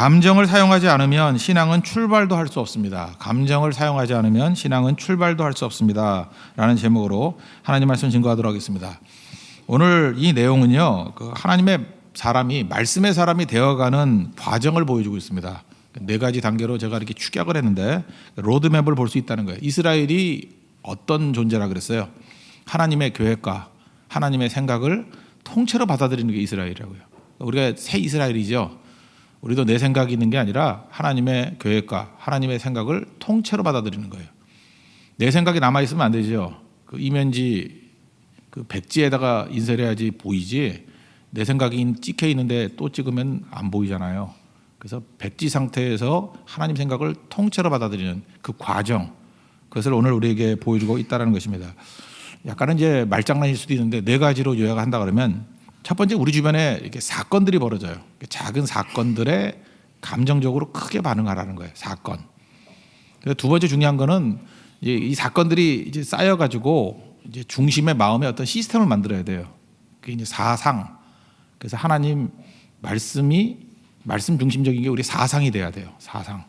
감정을 사용하지 않으면 신앙은 출발도 할 수 없습니다. 감정을 사용하지 않으면 신앙은 출발도 할 수 없습니다. 라는 제목으로 하나님 말씀 증거하도록 하겠습니다. 오늘 이 내용은요, 그 하나님의 사람이, 말씀의 사람이 되어가는 과정을 보여주고 있습니다. 네 가지 단계로 제가 이렇게 축약을 했는데, 로드맵을 볼 수 있다는 거예요. 이스라엘이 어떤 존재라 그랬어요? 하나님의 계획과 하나님의 생각을 통째로 받아들이는 게 이스라엘이라고요. 우리가 새 이스라엘이죠. 우리도 내 생각이 있는 게 아니라 하나님의 계획과 하나님의 생각을 통째로 받아들이는 거예요. 내 생각이 남아 있으면 안 되죠. 그 이면지 그 백지에다가 인쇄해야지 보이지. 내 생각이 찍혀 있는데 또 찍으면 안 보이잖아요. 그래서 백지 상태에서 하나님 생각을 통째로 받아들이는 그 과정 그것을 오늘 우리에게 보여주고 있다는 것입니다. 약간은 이제 말장난일 수도 있는데 네 가지로 요약한다 그러면 첫 번째 우리 주변에 이렇게 사건들이 벌어져요. 작은 사건들에 감정적으로 크게 반응하라는 거예요. 사건. 두 번째 중요한 거는 이제 이 사건들이 이제 쌓여가지고 이제 중심의 마음에 어떤 시스템을 만들어야 돼요. 그게 이제 사상. 그래서 하나님 말씀이 말씀 중심적인 게 우리 사상이 돼야 돼요. 사상.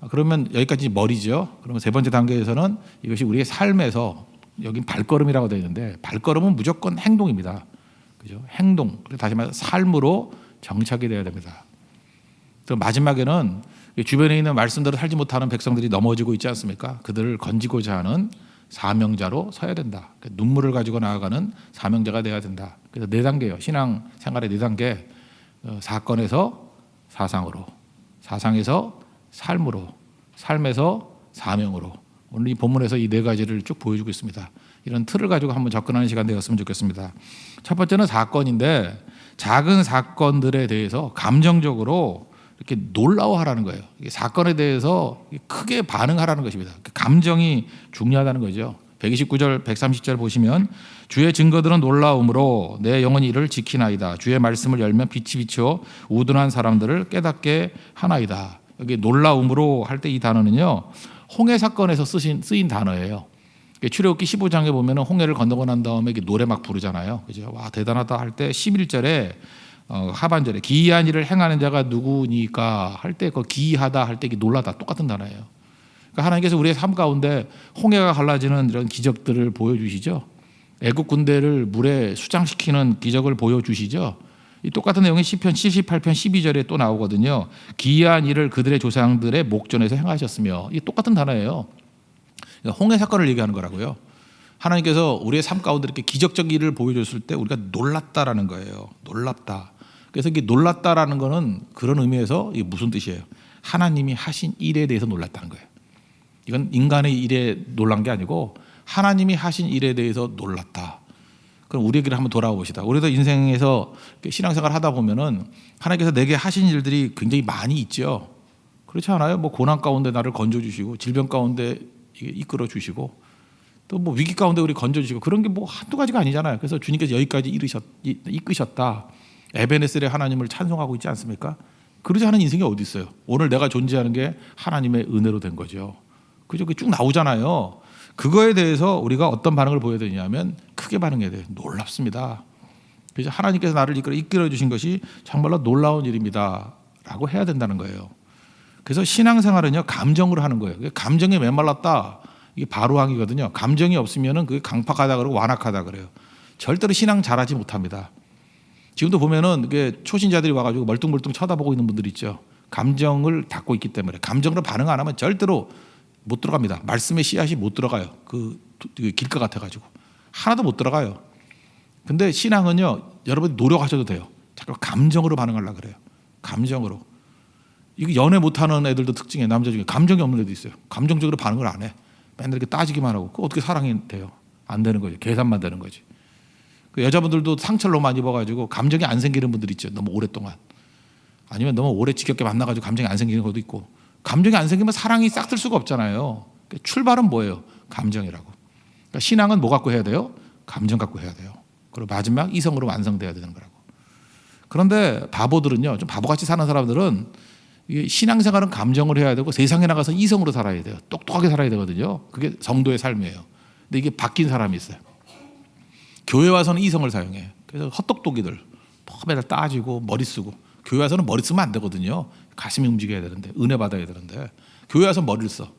아, 그러면 여기까지 머리죠. 그러면 세 번째 단계에서는 이것이 우리의 삶에서 여긴 발걸음이라고 되어 있는데 발걸음은 무조건 행동입니다. 그죠? 행동. 다시 말해 삶으로 정착이 되어야 됩니다. 또 마지막에는 주변에 있는 말씀대로 살지 못하는 백성들이 넘어지고 있지 않습니까? 그들을 건지고자 하는 사명자로 서야 된다. 그 눈물을 가지고 나아가는 사명자가 되어야 된다. 그래서 네 단계요. 신앙 생활의 네 단계. 어, 사건에서 사상으로, 사상에서 삶으로, 삶에서 사명으로. 오늘 이 본문에서 이 네 가지를 쭉 보여주고 있습니다. 이런 틀을 가지고 한번 접근하는 시간 되었으면 좋겠습니다. 첫 번째는 사건인데 작은 사건들에 대해서 감정적으로 이렇게 놀라워하라는 거예요. 사건에 대해서 크게 반응하라는 것입니다. 감정이 중요하다는 거죠. 129절, 130절 보시면 주의 증거들은 놀라움으로 내 영혼이 이를 지키나이다. 주의 말씀을 열면 빛이 비쳐 우둔한 사람들을 깨닫게 하나이다. 여기 놀라움으로 할 때 이 단어는요. 홍해 사건에서 쓰신 쓰인 단어예요. 출애굽기 15장에 보면은 홍해를 건너고 난 다음에 노래 막 부르잖아요. 그죠? 와 대단하다 할 때 11절에 어, 하반절에 기이한 일을 행하는 자가 누구니까 할 때 그 기이하다 할 때 놀라다 똑같은 단어예요. 그러니까 하나님께서 우리의 삶 가운데 홍해가 갈라지는 이런 기적들을 보여주시죠. 애국 군대를 물에 수장시키는 기적을 보여주시죠. 이 똑같은 내용이 시편 78편 12절에 또 나오거든요. 기이한 일을 그들의 조상들의 목전에서 행하셨으며 이 똑같은 단어예요. 그러니까 홍해 사건을 얘기하는 거라고요. 하나님께서 우리의 삶 가운데 이렇게 기적적 일을 보여줬을 때 우리가 놀랐다라는 거예요. 놀랍다. 그래서 이게 놀랐다라는 거는 그런 의미에서 이게 무슨 뜻이에요? 하나님이 하신 일에 대해서 놀랐다는 거예요. 이건 인간의 일에 놀란 게 아니고 하나님이 하신 일에 대해서 놀랐다. 그럼 우리에게 한번 돌아와 봅시다. 우리도 인생에서 신앙생활 하다 보면은 하나님께서 내게 하신 일들이 굉장히 많이 있죠. 그렇지 않아요? 뭐 고난 가운데 나를 건져 주시고 질병 가운데 이끌어 주시고 또 뭐 위기 가운데 우리 건져 주시고 그런 게 뭐 한두 가지가 아니잖아요. 그래서 주님께서 여기까지 이르셨 이끄셨다. 에베네셀의 하나님을 찬송하고 있지 않습니까? 그러지 않은 인생이 어디 있어요? 오늘 내가 존재하는 게 하나님의 은혜로 된 거죠. 그죠? 쭉 나오잖아요. 그거에 대해서 우리가 어떤 반응을 보여야 되냐면 크게 반응해야 돼요. 놀랍습니다. 그래서 하나님께서 나를 이끌어 주신 것이 정말로 놀라운 일입니다 라고 해야 된다는 거예요. 그래서 신앙생활은요 감정으로 하는 거예요. 감정에 메말랐다 이게 바로항이거든요. 감정이 없으면은 그게 강팍하다 그러고 완악하다 그래요. 절대로 신앙 잘하지 못합니다. 지금도 보면은 그게 초신자들이 와가지고 멀뚱멀뚱 쳐다보고 있는 분들 있죠. 감정을 닫고 있기 때문에 감정으로 반응 안 하면 절대로 못 들어갑니다. 말씀의 씨앗이 못 들어가요. 그 길가 같아가지고 하나도 못 들어가요. 근데 신앙은요, 여러분 노력하셔도 돼요. 자꾸 감정으로 반응하려 그래요. 감정으로. 이거 연애 못하는 애들도 특징이에요. 남자 중에 감정이 없는 애도 있어요. 감정적으로 반응을 안 해. 맨날 이렇게 따지기만 하고 그 어떻게 사랑이 돼요? 안 되는 거죠. 계산만 되는 거지. 그 여자분들도 상처를 너무 많이 입어가지고 감정이 안 생기는 분들 있죠. 너무 오랫동안. 아니면 너무 오래 지겹게 만나가지고 감정이 안 생기는 것도 있고. 감정이 안 생기면 사랑이 싹 들 수가 없잖아요. 그러니까 출발은 뭐예요? 감정이라고. 그러니까 신앙은 뭐 갖고 해야 돼요? 감정 갖고 해야 돼요. 그리고 마지막 이성으로 완성돼야 되는 거라고. 그런데 바보들은요, 좀 바보같이 사는 사람들은 신앙생활은 감정을 해야 되고 세상에 나가서 이성으로 살아야 돼요. 똑똑하게 살아야 되거든요. 그게 성도의 삶이에요. 근데 이게 바뀐 사람이 있어요. 교회 와서는 이성을 사용해. 그래서 헛똑똑이들, 뭐 매달 따지고 머리 쓰고 교회 와서는 머리 쓰면 안 되거든요. 가슴이 움직여야 되는데 은혜 받아야 되는데 교회 와서 머리를 써.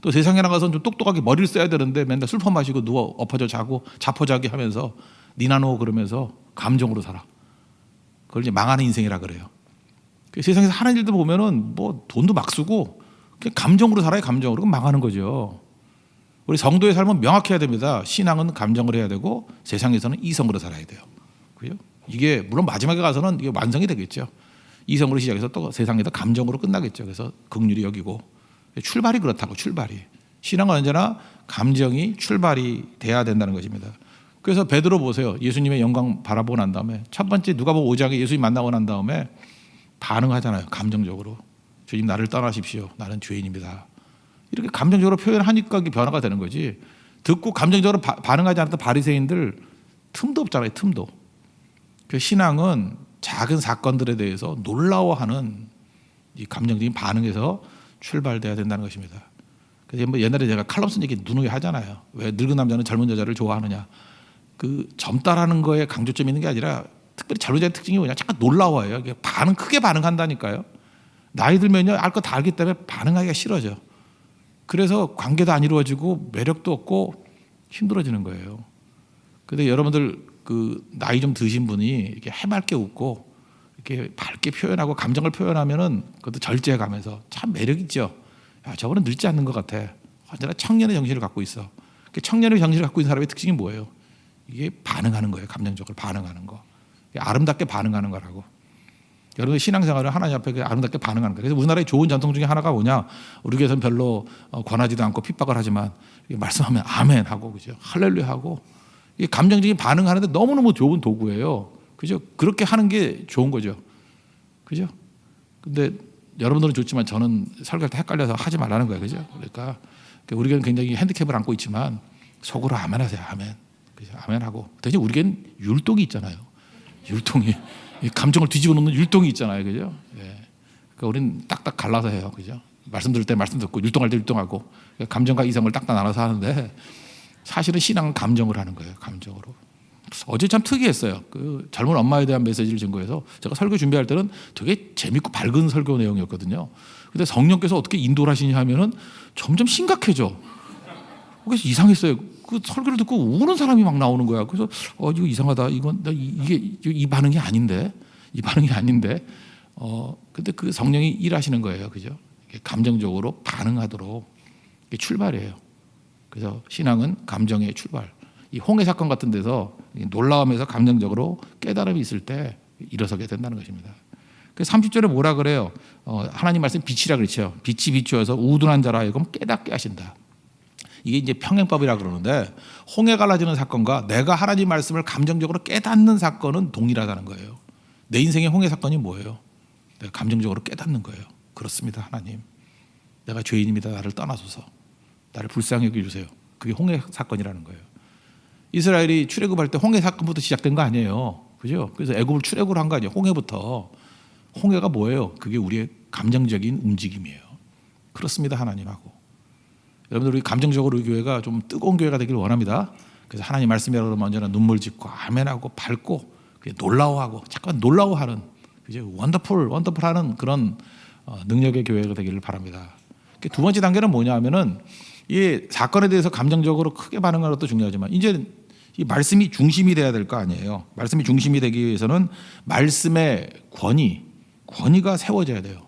또 세상에 나가서 좀 똑똑하게 머리를 써야 되는데 맨날 술 퍼 마시고 누워 엎어져 자고 자포자기 하면서 니나노 그러면서 감정으로 살아. 그걸 이제 망하는 인생이라 그래요. 그 세상에서 하는 일들 보면은 뭐 돈도 막 쓰고 그냥 감정으로 살아요 감정으로 그럼 망하는 거죠. 우리 성도의 삶은 명확해야 됩니다. 신앙은 감정을 해야 되고 세상에서는 이성으로 살아야 돼요. 그죠? 이게 물론 마지막에 가서는 이게 완성이 되겠죠. 이성으로 시작해서 또 세상에서 감정으로 끝나겠죠. 그래서 극률이 여기고 출발이 그렇다고 출발이 신앙은 언제나 감정이 출발이 돼야 된다는 것입니다. 그래서 베드로 보세요. 예수님의 영광 바라보고 난 다음에 첫 번째 누가복음 5장에 예수님 만나고 난 다음에 반응하잖아요. 감정적으로 주님 나를 떠나십시오. 나는 죄인입니다. 이렇게 감정적으로 표현하니까 변화가 되는 거지. 듣고 감정적으로 바- 반응하지 않았던 바리새인들 틈도 없잖아요. 틈도. 그 신앙은 작은 사건들에 대해서 놀라워하는 이 감정적인 반응에서 출발돼야 된다는 것입니다. 그래서 뭐 옛날에 제가 칼럼 쓴 얘기 누누이 하잖아요. 왜 늙은 남자는 젊은 여자를 좋아하느냐? 그 젊다라는 거에 강조점 있는 게 아니라 특별히 여자의 특징이 뭐냐? 잠깐 놀라워요. 이게 반응 크게 반응한다니까요. 나이 들면요 알 거 다 알기 때문에 반응하기가 싫어져. 그래서 관계도 안 이루어지고 매력도 없고 힘들어지는 거예요. 근데 여러분들 그 나이 좀 드신 분이 이렇게 해맑게 웃고 이렇게 밝게 표현하고 감정을 표현하면은 그것도 절제해 가면서 참 매력 있죠. 야, 저거는 늙지 않는 것 같아. 언제나 청년의 정신을 갖고 있어. 그 청년의 정신을 갖고 있는 사람의 특징이 뭐예요? 이게 반응하는 거예요. 감정적으로 반응하는 거. 아름답게 반응하는 거라고. 여러분 신앙생활을 하나님 앞에 그 아름답게 반응하는 거예요. 그래서 우리나라의 좋은 전통 중에 하나가 뭐냐? 우리 교회에서는 별로 어, 권하지도 않고 핍박을 하지만 말씀하면 아멘 하고 그죠? 할렐루야 하고 감정적인 반응하는데 너무너무 좋은 도구예요. 그죠? 그렇게 하는 게 좋은 거죠. 그죠? 근데 여러분들은 좋지만 저는 설교할 때 헷갈려서 하지 말라는 거예요. 그죠? 그러니까 우리 교회는 굉장히 핸디캡을 안고 있지만 속으로 아멘 하세요. 아멘. 그죠? 아멘 하고. 대신 우리 교회는 율동이 있잖아요. 율동이. 이 감정을 뒤집어 놓는 율동이 있잖아요. 그죠? 예. 그러니까 우리는 딱딱 갈라서 해요. 그죠? 말씀 들을 때 말씀 듣고 율동할 때 율동하고 감정과 이성을 딱딱 나눠서 하는데 사실은 신앙은 감정을 하는 거예요. 감정으로. 어제 참 특이했어요. 그 젊은 엄마에 대한 메시지를 증거해서 제가 설교 준비할 때는 되게 재밌고 밝은 설교 내용이었거든요. 근데 성령께서 어떻게 인도를 하시냐 하면은 점점 심각해져. 그래서 이상했어요. 그 설교를 듣고 우는 사람이 막 나오는 거야. 그래서 어 이거 이상하다. 이건 나 이- 이게 이 반응이 아닌데 이 반응이 아닌데 어 근데 그 성령이 일하시는 거예요. 그죠? 감정적으로 반응하도록 출발이에요. 그래서 신앙은 감정의 출발. 이 홍해 사건 같은 데서 이 놀라움에서 감정적으로 깨달음이 있을 때 일어서게 된다는 것입니다. 그 30절에 뭐라 그래요? 어, 하나님 말씀 빛이라 그렇죠. 빛이 비추어서 우둔한 자라 하여금 깨닫게 하신다. 이게 이제 평행법이라 그러는데 홍해 갈라지는 사건과 내가 하나님 말씀을 감정적으로 깨닫는 사건은 동일하다는 거예요. 내 인생의 홍해 사건이 뭐예요? 내가 감정적으로 깨닫는 거예요. 그렇습니다, 하나님. 내가 죄인입니다. 나를 떠나소서. 나를 불쌍히 여겨 주세요. 그게 홍해 사건이라는 거예요. 이스라엘이 출애굽할 때 홍해 사건부터 시작된 거 아니에요. 그죠? 그래서 애굽을 출애굽을 한 거 아니에요. 홍해부터. 홍해가 뭐예요? 그게 우리의 감정적인 움직임이에요. 그렇습니다, 하나님하고. 여러분들 우리 감정적으로 우리 교회가 좀 뜨거운 교회가 되기를 원합니다. 그래서 하나님 말씀이라 그러면 언제나 눈물 짓고 아멘하고 밝고 놀라워하고 잠깐 놀라워하는 그죠? 원더풀 원더풀하는 그런 어, 능력의 교회가 되기를 바랍니다. 그두 번째 단계는 뭐냐 하면은 이 사건에 대해서 감정적으로 크게 반응하는 것도 중요하지만 이제 이 말씀이 중심이 돼야 될 거 아니에요. 말씀이 중심이 되기 위해서는 말씀의 권위, 권위가 세워져야 돼요.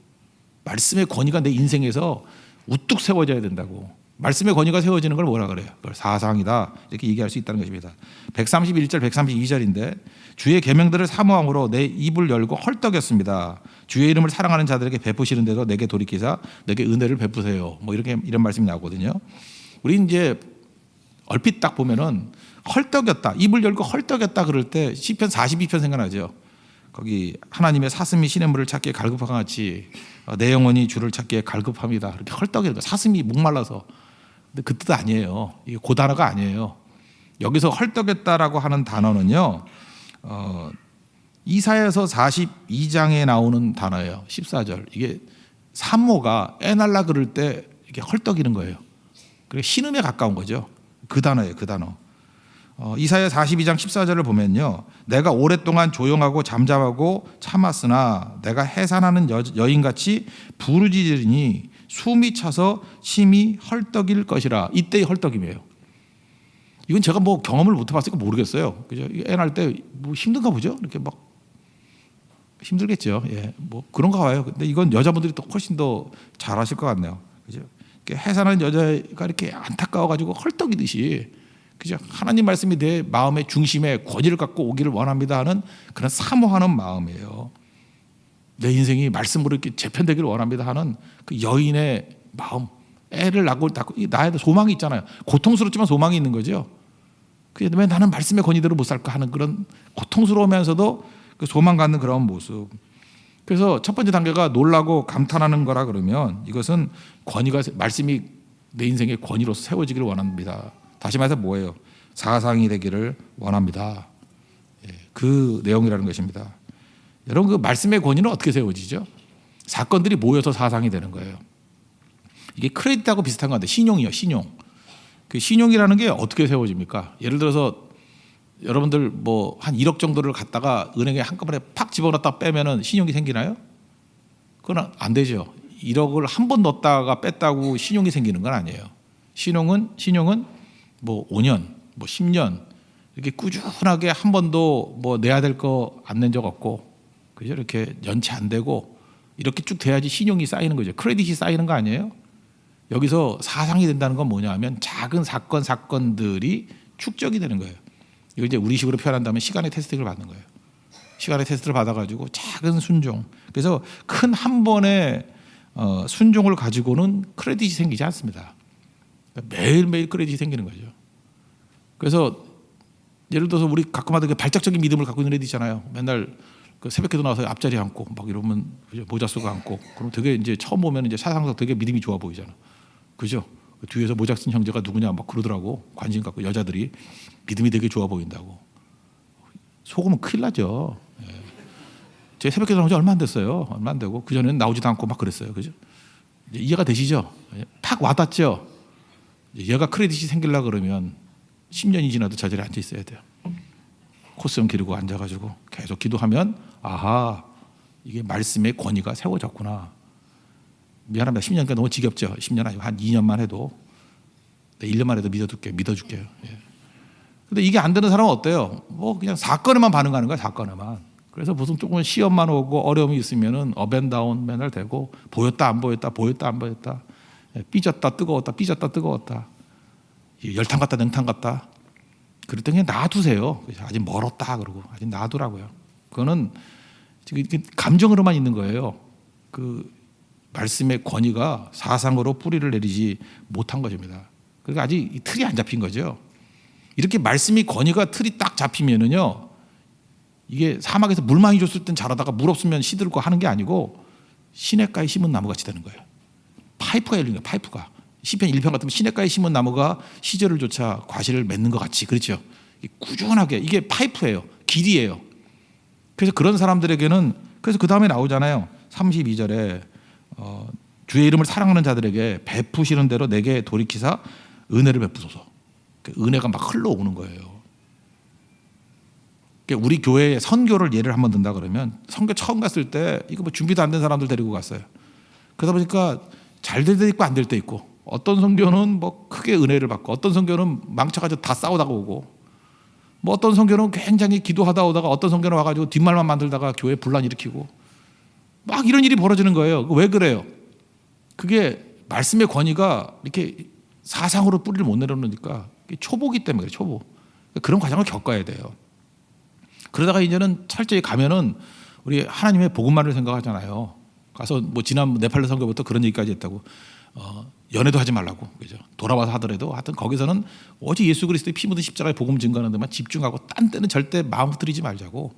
말씀의 권위가 내 인생에서 우뚝 세워져야 된다고. 말씀의 권위가 세워지는 걸 뭐라 그래요? 그걸 사상이다. 이렇게 얘기할 수 있다는 것입니다. 131절, 132절인데 주의 계명들을 사모함으로 내 입을 열고 헐떡였습니다. 주의 이름을 사랑하는 자들에게 베푸시는 대로 내게 돌이키사 내게 은혜를 베푸세요. 뭐 이렇게 이런 말씀이 나오거든요. 우리 이제 얼핏 딱 보면은 헐떡였다. 입을 열고 헐떡였다 그럴 때 시편 42편 생각나죠. 거기 하나님의 사슴이 시냇물을 찾기에 갈급한 것 같이 어, 내 영혼이 주를 찾기에 갈급합니다. 이렇게 헐떡이는 거 사슴이 목말라서. 근데 그 뜻 아니에요. 이게 그 단어가 아니에요. 여기서 헐떡였다라고 하는 단어는요. 어, 이사야서 42장에 나오는 단어예요. 14절. 이게 산모가 애 날라 그럴 때 이게 헐떡이는 거예요. 그게 신음에 가까운 거죠. 그 단어예요. 그 단어. 어, 이사야 42장 14절을 보면요. 내가 오랫동안 조용하고 잠잠하고 참았으나 내가 해산하는 여, 여인같이 부르짖으니 숨이 차서 심히 헐떡일 것이라. 이때의 헐떡임이에요. 이건 제가 뭐 경험을 못 해봤으니까 모르겠어요. 그죠? 애날 때뭐 힘든가 보죠. 이렇게 막 힘들겠죠. 예, 뭐 그런가 봐요. 근데 이건 여자분들이 또 훨씬 더 잘하실 것 같네요. 그죠? 해산하는 여자가 이렇게 안타까워가지고 헐떡이듯이 그죠? 하나님 말씀이 내 마음의 중심에 권위를 갖고 오기를 원합니다 하는 그런 사모하는 마음이에요. 내 인생이 말씀으로 이렇게 재편되기를 원합니다 하는 그 여인의 마음, 애를 낳고 낳고 이 나에도 소망이 있잖아요. 고통스럽지만 소망이 있는 거죠. 왜 나는 말씀의 권위대로 못 살까 하는 그런 고통스러우면서도 그 소망 갖는 그런 모습. 그래서 첫 번째 단계가 놀라고 감탄하는 거라 그러면 이것은 권위가 말씀이 내 인생의 권위로서 세워지기를 원합니다. 다시 말해서 뭐예요? 사상이 되기를 원합니다. 예, 그 내용이라는 것입니다. 여러분 그 말씀의 권위는 어떻게 세워지죠? 사건들이 모여서 사상이 되는 거예요. 이게 크레딧하고 비슷한 건데 신용이요, 신용. 그 신용이라는 게 어떻게 세워집니까? 예를 들어서 여러분들 뭐 한 1억 정도를 갖다가 은행에 한꺼번에 팍 집어넣었다 빼면은 신용이 생기나요? 그건 안 되죠. 1억을 한 번 넣었다가 뺐다고 신용이 생기는 건 아니에요. 신용은 신용은 뭐 5년, 뭐 10년 이렇게 꾸준하게 한 번도 뭐 내야 될 거 안 낸 적 없고 그죠? 이렇게 연체 안 되고 이렇게 쭉 돼야지 신용이 쌓이는 거죠. 크레딧이 쌓이는 거 아니에요? 여기서 사상이 된다는 건 뭐냐 하면 작은 사건 사건들이 축적이 되는 거예요. 이거 이제 우리 식으로 표현한다면 시간의 테스트를 받는 거예요. 시간의 테스트를 받아가지고 작은 순종. 그래서 큰 한 번의 어, 순종을 가지고는 크레딧이 생기지 않습니다. 그러니까 매일매일 크레딧이 생기는 거죠. 그래서 예를 들어서 우리 가끔 하던 그 발작적인 믿음을 갖고 있는 애들 있잖아요. 맨날 그 새벽에도 나와서 앞자리 앉고 막 이러면? 모자 쓰고 앉고 그럼 되게 이제 처음 보면 이제 사상상 되게 믿음이 좋아 보이잖아. 그죠? 그 뒤에서 모자 쓴 형제가 누구냐 막 그러더라고 관심 갖고 여자들이 믿음이 되게 좋아 보인다고 속으면 큰일 나죠. 예. 제 새벽에 나온 지 얼마 안 됐어요. 얼마 안 되고 그 전에는 나오지도 않고 막 그랬어요. 그죠? 이해가 되시죠? 예. 팍 와닿죠. 얘가 크레딧이 생길라 그러면 10년이 지나도 저 자리에 앉아 있어야 돼요. 코스염 기르고 앉아가지고 계속 기도하면 아하 이게 말씀의 권위가 세워졌구나. 미안합니다. 10년간 너무 지겹죠. 10년 아니고 한 2년만 해도 내 1년만 해도 믿어줄게, 믿어줄게요. 예. 근데 이게 안 되는 사람은 어때요? 뭐 그냥 사건에만 반응하는 거야, 사건에만. 그래서 무슨 조금 시험만 오고 어려움이 있으면은 업앤다운 맨날 되고 보였다 안 보였다 보였다 안 보였다 예, 삐졌다 뜨거웠다 삐졌다 뜨거웠다 예, 열탕 같다 냉탕 같다 그럴 때 그냥 놔두세요 아직 멀었다 그러고 아직 놔두라고요 그거는 감정으로만 있는 거예요 그 말씀의 권위가 사상으로 뿌리를 내리지 못한 것입니다 그러니까 아직 이 틀이 안 잡힌 거죠 이렇게 말씀이 권위가 틀이 딱 잡히면은요 이게 사막에서 물 많이 줬을 땐 자라다가 물 없으면 시들고 하는 게 아니고 시냇가에 심은 나무 같이 되는 거예요. 파이프가 열린 거예요. 파이프가. 시편 1편 같으면 시냇가에 심은 나무가 시절을 조차 과실을 맺는 것 같이 그렇죠. 꾸준하게 이게 파이프예요. 길이에요. 그래서 그런 사람들에게는 그래서 그 다음에 나오잖아요. 32절에 어, 주의 이름을 사랑하는 자들에게 베푸시는 대로 내게 돌이키사 은혜를 베푸소서. 그 은혜가 막 흘러오는 거예요. 그러니까 우리 교회에 선교를 예를 한번 든다 그러면 선교 처음 갔을 때 이거 뭐 준비도 안 된 사람들 데리고 갔어요. 그러다 보니까 잘 될 때 있고 안 될 때 있고 어떤 선교는 뭐 크게 은혜를 받고 어떤 선교는 망쳐가지고 다 싸우다가 오고 뭐 어떤 선교는 굉장히 기도하다 오다가 어떤 선교는 와가지고 뒷말만 만들다가 교회 분란 일으키고 막 이런 일이 벌어지는 거예요. 왜 그래요? 그게 말씀의 권위가 이렇게 사상으로 뿌리를 못 내려놓으니까 초보기 때문에 그래 초보. 그런 과정을 겪어야 돼요. 그러다가 이제는 철저히 가면은 우리 하나님의 복음만을 생각하잖아요. 가서 뭐 지난 네팔 선교부터 그런 얘기까지 했다고 어, 연애도 하지 말라고 그죠. 돌아와서 하더라도 하여튼 거기서는 오직 예수 그리스도의 피 묻은 십자가의 복음 증거하는 데만 집중하고 딴 때는 절대 마음 들이지 말자고.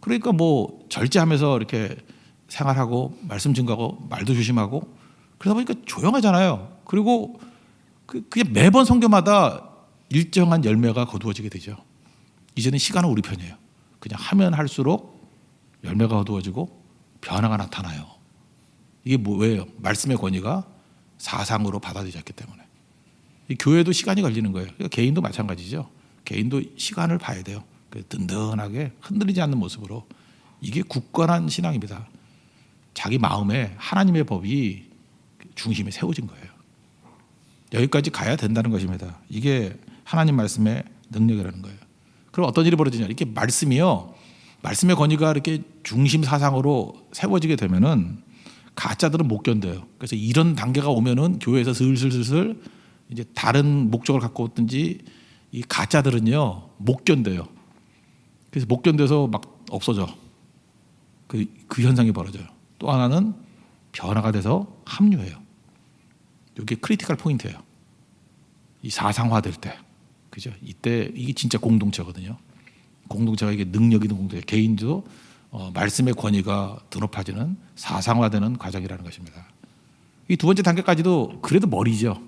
그러니까 뭐 절제하면서 이렇게 생활하고 말씀 증거하고 말도 조심하고 그러다 보니까 조용하잖아요. 그리고 그 그게 매번 선교마다 일정한 열매가 거두어지게 되죠. 이제는 시간은 우리 편이에요. 그냥 하면 할수록 열매가 거두어지고 변화가 나타나요. 이게 뭐예요? 말씀의 권위가 사상으로 받아들여졌기 때문에. 이 교회도 시간이 걸리는 거예요. 그러니까 개인도 마찬가지죠. 개인도 시간을 봐야 돼요. 그 든든하게 흔들리지 않는 모습으로 이게 굳건한 신앙입니다. 자기 마음에 하나님의 법이 중심에 세워진 거예요. 여기까지 가야 된다는 것입니다. 이게 하나님 말씀의 능력이라는 거예요. 그럼 어떤 일이 벌어지냐? 이렇게 말씀이요. 말씀의 권위가 이렇게 중심 사상으로 세워지게 되면은 가짜들은 못 견뎌요. 그래서 이런 단계가 오면은 교회에서 슬슬슬슬 이제 다른 목적을 갖고 있든지 이 가짜들은요 못 견뎌요. 그래서 못 견뎌서 막 없어져. 그, 그 현상이 벌어져요. 또 하나는 변화가 돼서 합류해요. 이게 크리티컬 포인트예요. 이 사상화될 때, 그죠? 이때 이게 진짜 공동체거든요. 공동체가 이게 능력 있는 공동체, 개인도 어, 말씀의 권위가 드높아지는 사상화되는 과정이라는 것입니다. 이 두 번째 단계까지도 그래도 머리죠.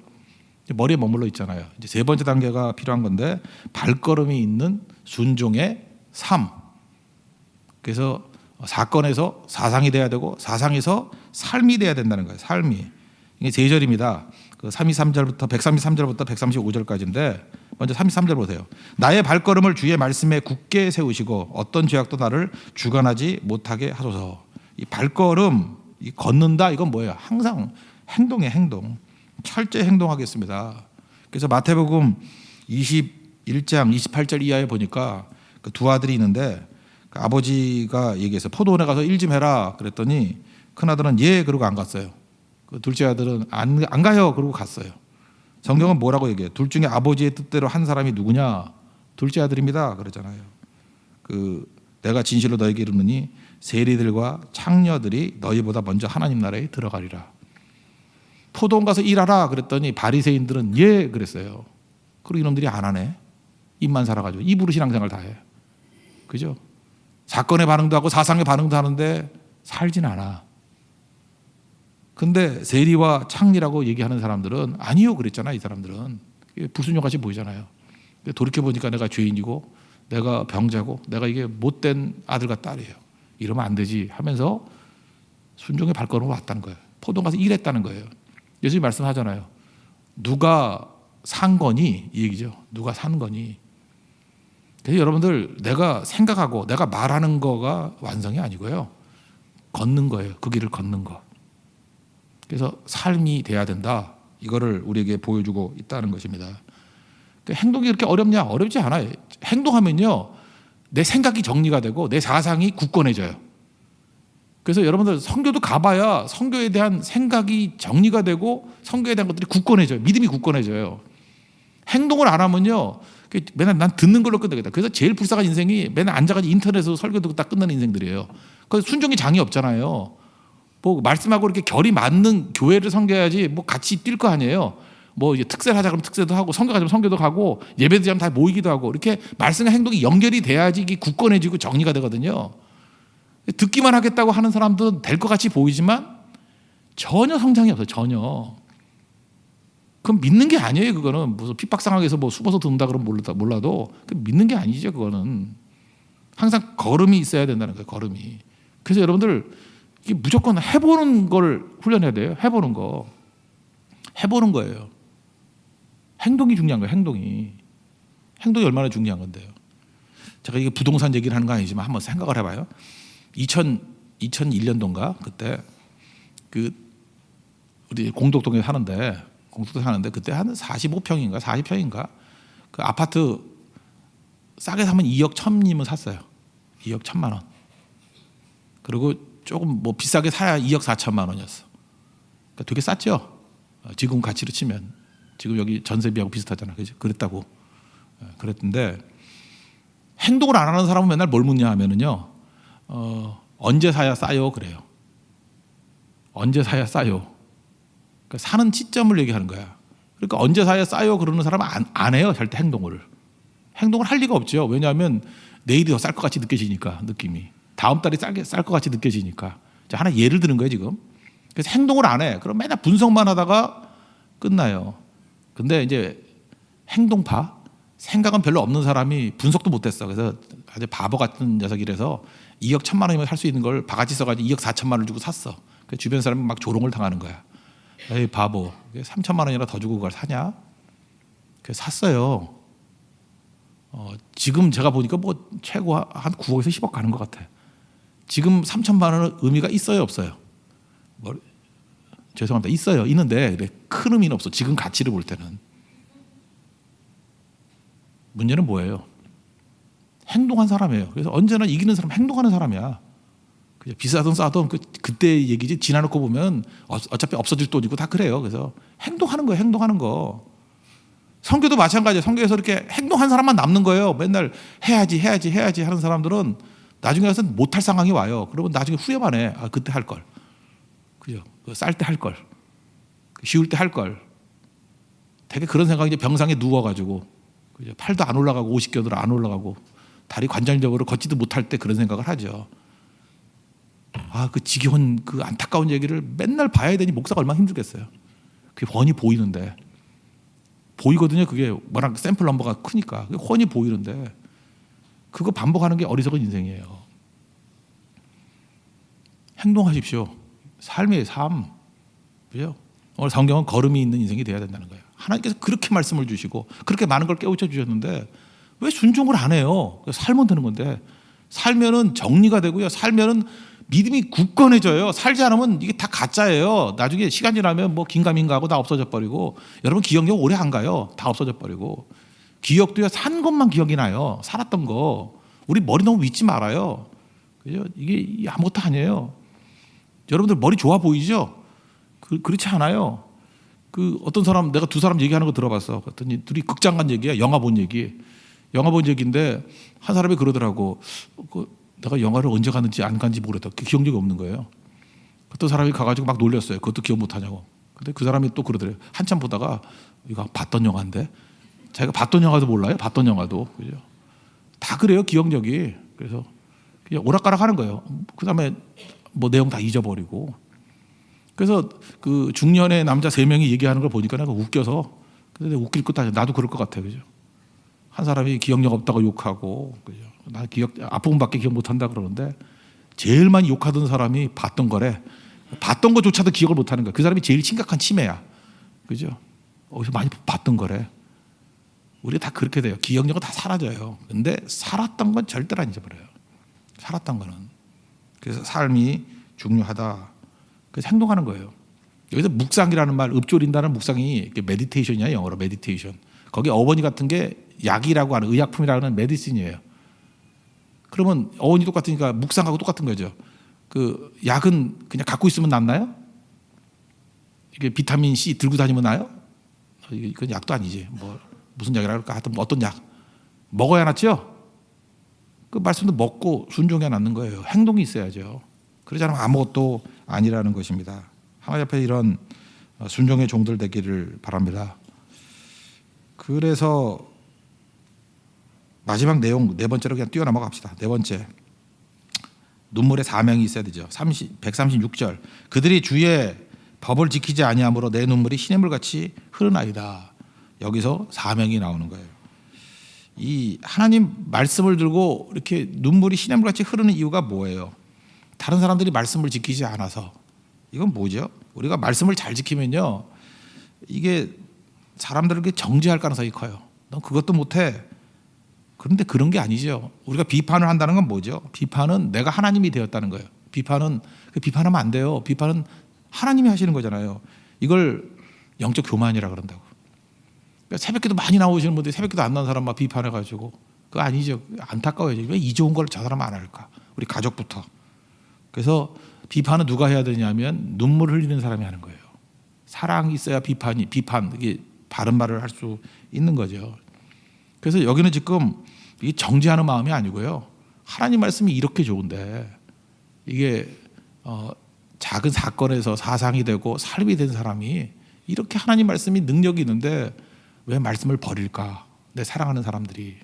머리에 머물러 있잖아요. 이제 세 번째 단계가 필요한 건데 발걸음이 있는 순종의 삶. 그래서 사건에서 사상이 돼야 되고 사상에서 삶이 돼야 된다는 거예요. 삶이. 이게 세 절입니다. 그 32, 3절부터 133절부터 135절까지인데 먼저 33절 보세요. 나의 발걸음을 주의 말씀에 굳게 세우시고 어떤 죄악도 나를 주관하지 못하게 하소서. 이 발걸음, 이 걷는다 이건 뭐예요? 항상 행동의 행동. 철저히 행동하겠습니다. 그래서 마태복음 21장 28절 이하에 보니까 그 두 아들이 있는데 그 아버지가 얘기해서 포도원에 가서 일 좀 해라 그랬더니 큰 아들은 예 그러고 안 갔어요. 그 둘째 아들은 안, 안 가요 그러고 갔어요. 성경은 뭐라고 얘기해요? 둘 중에 아버지의 뜻대로 한 사람이 누구냐? 둘째 아들입니다. 그러잖아요. 그 내가 진실로 너에게 이르느니 세리들과 창녀들이 너희보다 먼저 하나님 나라에 들어가리라. 포도원 가서 일하라 그랬더니 바리새인들은 예 그랬어요. 그리고 이놈들이 안 하네. 입만 살아가지고 입으로 신앙생활 다 해. 그죠? 사건의 반응도 하고 사상의 반응도 하는데 살진 않아. 근데 세리와 창리라고 얘기하는 사람들은 아니요 그랬잖아 이 사람들은 불순종같이 보이잖아요. 돌이켜 보니까 내가 죄인이고 내가 병자고 내가 이게 못된 아들과 딸이에요. 이러면 안 되지 하면서 순종의 발걸음을 왔다는 거예요. 포동 가서 일했다는 거예요. 예수님 말씀하잖아요. 누가 산 거니 이 얘기죠. 누가 산 거니. 그래서 여러분들 내가 생각하고 내가 말하는 거가 완성이 아니고요. 걷는 거예요. 그 길을 걷는 거. 그래서 삶이 돼야 된다. 이거를 우리에게 보여주고 있다는 것입니다. 그 행동이 그렇게 어렵냐? 어렵지 않아요. 행동하면요. 내 생각이 정리가 되고 내 사상이 굳건해져요. 그래서 여러분들 성교도 가봐야 성교에 대한 생각이 정리가 되고 성교에 대한 것들이 굳건해져요. 믿음이 굳건해져요. 행동을 안 하면요. 그 맨날 난 듣는 걸로 끝내겠다. 그래서 제일 불쌍한 인생이 맨날 앉아가지고 인터넷에서 설교 듣고 딱 끝나는 인생들이에요. 그 순종이 장이 없잖아요. 뭐 말씀하고 이렇게 결이 맞는 교회를 섬겨야지 뭐 같이 뛸 거 아니에요. 뭐 이제 특세를 하자 그러면 특세도 하고 성교 가자면 성교도 가고 예배 드리면 다 모이기도 하고 이렇게 말씀과 행동이 연결이 돼야지 이게 굳건해지고 정리가 되거든요. 듣기만 하겠다고 하는 사람도 될 것 같이 보이지만 전혀 성장이 없어요. 전혀. 그건 믿는 게 아니에요. 그거는 무슨 핍박 상황에서 뭐 숨어서 듣는다 그러면 몰라도, 믿는 게 아니죠. 그거는 항상 걸음이 있어야 된다는 거예요. 걸음이. 그래서 여러분들 이게 무조건 해보는 걸 훈련해야 돼요. 해보는 거. 해보는 거예요. 행동이 중요한 거예요. 행동이. 행동이 얼마나 중요한 건데요. 제가 이게 부동산 얘기를 하는 거 아니지만 한번 생각을 해봐요. 2000, 2001년도인가 그때 그 우리 공덕동에 사는데 공덕동 사는데 그때 한 45평인가 40평인가 그 아파트 싸게 사면 2억 1000이면 샀어요. 2억 1000만 원. 그리고 조금 뭐 비싸게 사야 2억 4천만 원이었어. 그러니까 되게 쌌죠. 어, 지금 가치로 치면 지금 여기 전세비하고 비슷하잖아. 그죠? 그랬다고 예, 그랬는데 행동을 안 하는 사람은 맨날 뭘 묻냐 하면은요. 어, 언제 사야 싸요? 그래요. 언제 사야 싸요? 그러니까 사는 시점을 얘기하는 거야. 그러니까 언제 사야 싸요? 그러는 사람은 안, 안 해요. 절대 행동을. 행동을 할 리가 없죠. 왜냐하면 내일이 더 쌀 것 같이 느껴지니까 느낌이. 다음 쌀게 쌀것 같이 느껴지니까. 자, 하나 예를 드는 거예요 지금. 그래서 행동을 안 해. 그럼 맨날 분석만 하다가 끝나요. 근데 이제 행동파 생각은 별로 없는 사람이 분석도 못 했어. 그래서 아주 바보 같은 녀석이라서 2억 천만 원이면 살 수 있는 걸 바가지 써가지고 2억 4천만 원을 주고 샀어. 그 주변 사람이 막 조롱을 당하는 거야. 에이 바보. 3천만 원이나 더 주고 그걸 사냐? 그래서 샀어요. 어, 지금 제가 보니까 뭐 최고 한 9억에서 10억 가는 것 같아. 지금 3천만 원은 의미가 있어요, 없어요? 뭐, 죄송합니다. 있어요. 있는데 큰 의미는 없어. 지금 가치를 볼 때는. 문제는 뭐예요? 행동한 사람이에요. 그래서 언제나 이기는 사람 행동하는 사람이야. 그냥 비싸든 싸든 그 그때 얘기지 지나놓고 보면 어- 어차피 없어질 돈이고 다 그래요. 그래서 행동하는 거예요. 행동하는 거. 성교도 마찬가지예요. 성교에서 이렇게 행동한 사람만 남는 거예요. 맨날 해야지 해야지 해야지 하는 사람들은 나중에 가서 못할 상황이 와요. 그러면 나중에 후회만 해. 아 그때 할 걸. 그죠? 쌀 때 할 걸. 쉬울 때 할 걸. 되게 그런 생각이 이제 병상에 누워가지고 그죠? 팔도 안 올라가고 오십견으로 안 올라가고 다리 관절적으로 걷지도 못할 때 그런 생각을 하죠. 아 그 지겨운 그 안타까운 얘기를 맨날 봐야 되니 목사가 얼마나 힘들겠어요. 그게 훤히 보이는데 보이거든요. 그게 워낙 샘플 넘버가 크니까 훤히 보이는데 그거 반복하는 게 어리석은 인생이에요. 행동하십시오. 삶의 삶. 그죠? 오늘 성경은 걸음이 있는 인생이 돼야 된다는 거예요. 하나님께서 그렇게 말씀을 주시고 그렇게 많은 걸 깨우쳐 주셨는데 왜 순종을 안 해요? 살면 되는 건데 살면은 정리가 되고요. 살면은 믿음이 굳건해져요. 살지 않으면 이게 다 가짜예요. 나중에 시간 지나면 뭐 긴가민가 하고 다 없어져 버리고 여러분 기억력 오래 안 가요. 다 없어져 버리고 기억도요 산 것만 기억이 나요. 살았던 거 우리 머리 너무 믿지 말아요. 그죠? 이게 아무것도 아니에요. 여러분들 머리 좋아 보이죠? 그, 그렇지 않아요. 그 어떤 사람 내가 두 사람 얘기하는 거 들어봤어. 그랬더니 둘이 극장 간 얘기야. 영화 본 얘기. 영화 본 얘기인데 한 사람이 그러더라고. 그 내가 영화를 언제 갔는지 안 간지 모르겠다. 그 기억력이 없는 거예요. 어떤 사람이 가가지고 막 놀렸어요. 그것도 기억 못 하냐고. 근데 그 사람이 또 그러더래요. 한참 보다가 이거 봤던 영화인데 자기가 봤던 영화도 몰라요. 봤던 영화도 그죠. 다 그래요. 기억력이. 그래서 그냥 오락가락 하는 거예요. 그 다음에 뭐 내용 다 잊어버리고. 그래서 그 중년의 남자 세 명이 얘기하는 걸 보니까 내가 웃겨서 근데 웃길 것도 아니야. 나도 그럴 것 같아. 그죠. 한 사람이 기억력 없다고 욕하고 그죠. 나 기억 앞부분밖에 기억 못 한다 그러는데 제일 많이 욕하던 사람이 봤던 거래. 봤던 것조차도 기억을 못 하는 거야. 그 사람이 제일 심각한 치매야. 그죠? 어디서 많이 봤던 거래. 우리가 다 그렇게 돼요. 기억력은 다 사라져요. 근데 살았던 건 절대로 안 잊어버려요. 살았던 거는. 그래서 삶이 중요하다. 그래서 행동하는 거예요. 여기서 묵상이라는 말, 읊조린다는 묵상이 메디테이션이야 영어로 메디테이션. 거기 어머니 같은 게 약이라고 하는 의약품이라고 하는 메디신이에요. 그러면 어원이 똑같으니까 묵상하고 똑같은 거죠. 그 약은 그냥 갖고 있으면 낫나요? 이게 비타민 C 들고 다니면 나요? 이건 약도 아니지. 뭐 무슨 약이라 그럴까? 하여튼 뭐 어떤 약 먹어야 낫죠. 그 말씀도 먹고 순종해야 낫는 거예요. 행동이 있어야죠. 그러지 않으면 아무것도 아니라는 것입니다. 하나님 앞에 이런 어, 순종의 종들 되기를 바랍니다. 그래서 마지막 내용 네 번째로 그냥 뛰어넘어 갑시다. 네 번째. 눈물의 사명이 있어야 되죠. 30, 136절. 그들이 주의 법을 지키지 아니하므로 내 눈물이 시냇물 같이 흐르나이다. 여기서 사명이 나오는 거예요. 이 하나님 말씀을 들고 이렇게 눈물이 시냇물 같이 흐르는 이유가 뭐예요? 다른 사람들이 말씀을 지키지 않아서 이건 뭐죠? 우리가 말씀을 잘 지키면요 이게 사람들에게 정죄할 가능성이 커요. 넌 그것도 못해. 그런데 그런 게 아니죠. 우리가 비판을 한다는 건 뭐죠? 비판은 내가 하나님이 되었다는 거예요. 비판은 그 비판하면 안 돼요. 비판은 하나님이 하시는 거잖아요. 이걸 영적 교만이라 그런다고. 그러니까 새벽기도 많이 나오시는 분들이 새벽기도 안 나온 사람 막 비판해가지고 그거 아니죠. 안타까워요. 왜이 좋은 걸 저 사람 안 할까? 우리 가족부터. 그래서 비판은 누가 해야 되냐면 눈물 흘리는 사람이 하는 거예요. 사랑이 있어야 비판이 비판 이게 바른 말을 할 수 있는 거죠. 그래서 여기는 지금 이 정죄하는 마음이 아니고요. 하나님 말씀이 이렇게 좋은데 이게 어, 작은 사건에서 사상이 되고 삶이 된 사람이 이렇게 하나님 말씀이 능력이 있는데 왜 말씀을 버릴까? 내 사랑하는 사람들이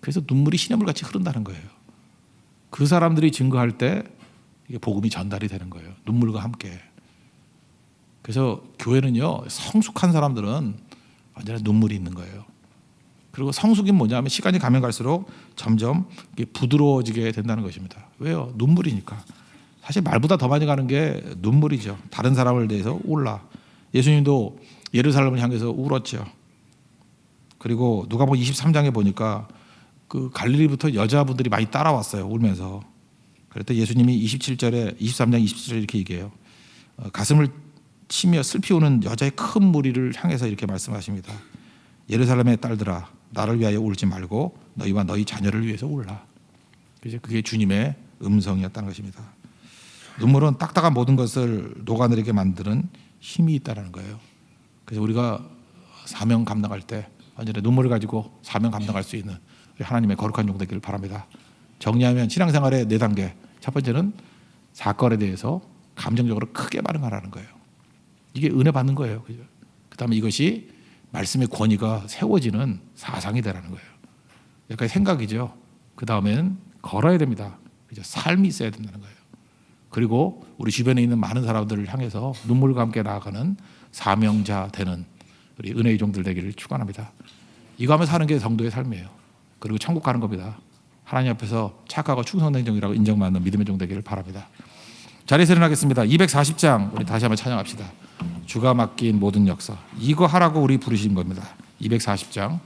그래서 눈물이 시냇물 같이 흐른다는 거예요. 그 사람들이 증거할 때 이게 복음이 전달이 되는 거예요. 눈물과 함께. 그래서 교회는요 성숙한 사람들은 언제나 눈물이 있는 거예요. 그리고 성숙이 뭐냐면 시간이 가면 갈수록 점점 부드러워지게 된다는 것입니다. 왜요? 눈물이니까. 사실 말보다 더 많이 가는 게 눈물이죠. 다른 사람을 대해서 울라. 예수님도 예루살렘을 향해서 울었죠. 그리고 누가복음 23장에 보니까 그 갈릴리부터 여자분들이 많이 따라왔어요. 울면서. 그랬더니 예수님이 27절에 23장 27절에 이렇게 얘기해요. 어, 가슴을 치며 슬피 우는 여자의 큰 무리를 향해서 이렇게 말씀하십니다. 예루살렘의 딸들아 나를 위하여 울지 말고 너희와 너희 자녀를 위해서 울라. 그죠? 그게 주님의 음성이었다는 것입니다. 눈물은 딱딱한 모든 것을 녹아내리게 만드는 힘이 있다는 거예요. 그래서 우리가 사명 감당할 때 완전히 눈물을 가지고 사명 감당할 수 있는 하나님의 거룩한 종 되기를 바랍니다. 정리하면 신앙생활의 네 단계. 첫 번째는 사건에 대해서 감정적으로 크게 반응하라는 거예요. 이게 은혜 받는 거예요. 그죠? 그다음에 이것이 말씀의 권위가 세워지는 사상이 되라는 거예요. 여기까지 생각이죠. 그 다음에는 걸어야 됩니다. 그죠? 삶이 있어야 된다는 거예요. 그리고 우리 주변에 있는 많은 사람들을 향해서 눈물과 함께 나아가는 사명자 되는 우리 은혜의 종들 되기를 축원합니다. 이거 하면 사는 게 성도의 삶이에요. 그리고 천국 가는 겁니다. 하나님 앞에서 착하고 충성된 종이라고 인정받는 믿음의 종 되기를 바랍니다. 자리에서 일어나겠습니다. 240장 우리 다시 한번 찬양합시다. 주가 맡긴 모든 역사. 이거 하라고 우리 부르신 겁니다. 240장